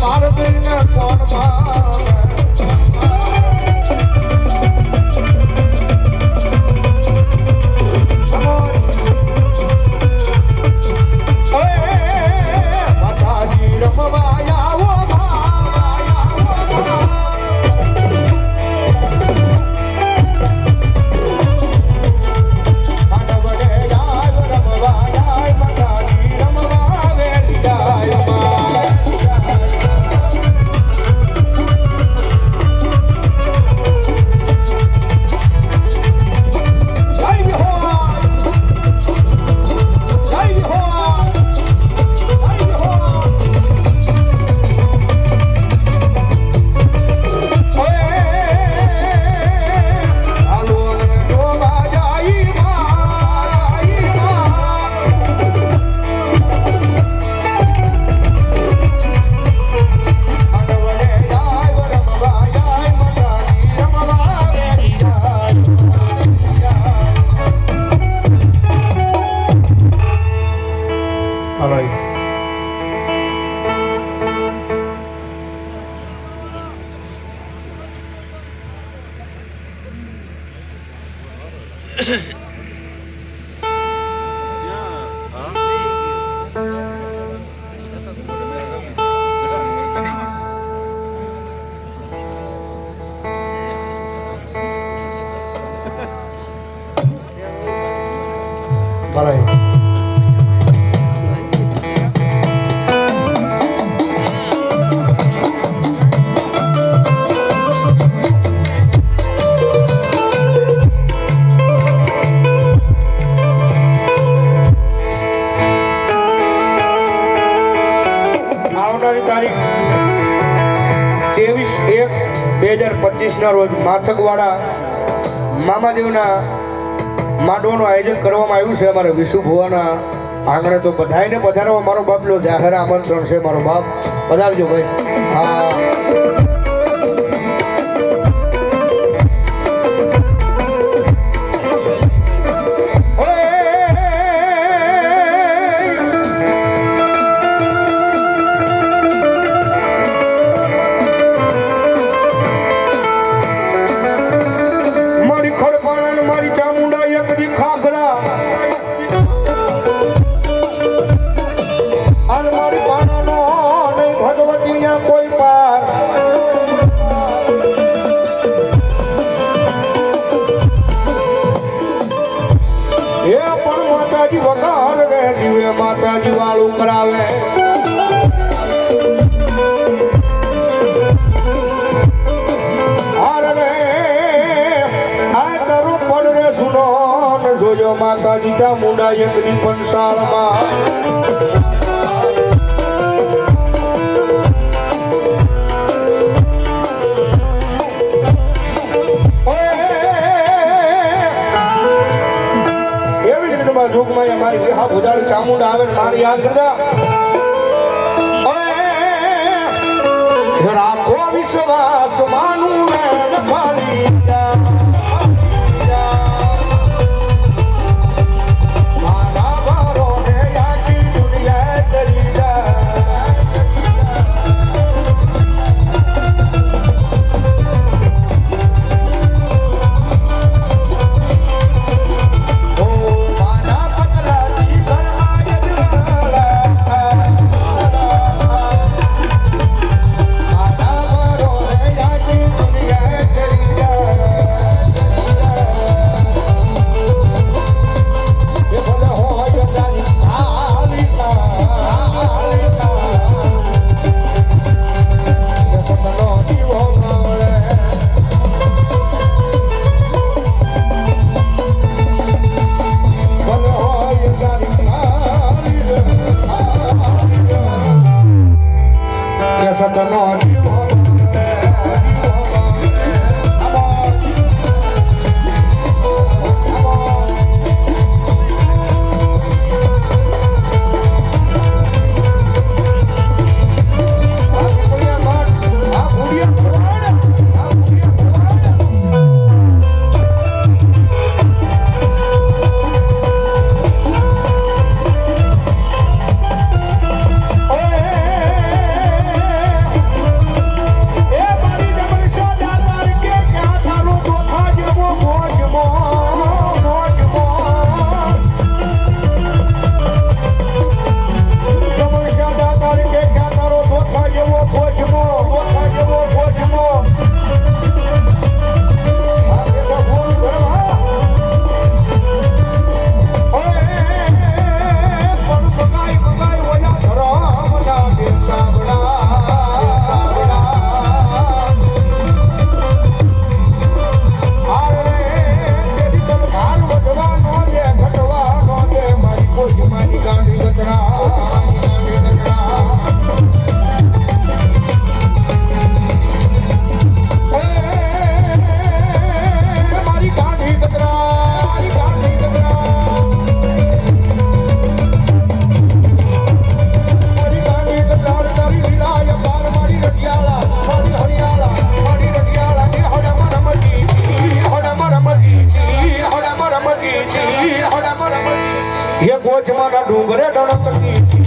મારું દિલ કોણ ભાવ ભરાયું તારીખ ત્રેવીસ એક બે હજાર પચીસના રોજ માથકવાડા મામાદેવના માંડવાનું આયોજન કરવામાં આવ્યું છે અમારે વિષુ ભુવાના આંગણે તો બધાને પધારવા મારો બાપ બાપલો જાહેર આમંત્રણ છે મારો બાપ. પધારજો ભાઈ. હા. જોજો માતાજી ચામુંડા યંગની પંસાળમાં જોગમાં મારી વિહા ભુજાડી ચામુંડા આવે મારી યાદ કરતા રાખો વિશ્વાસ માનું casa da. મારા ડુંગરે ડણકતી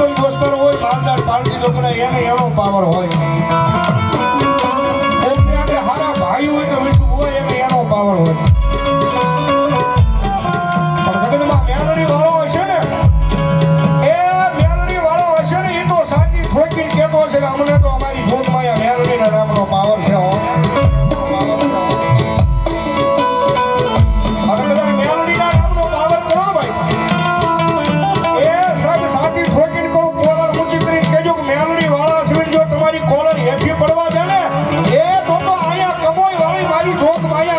પણ દોસ્તારો હોય માલદાર પાર્ટી લોકોને એને એનો પાવર હોય.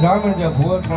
ગામ જ ભૂત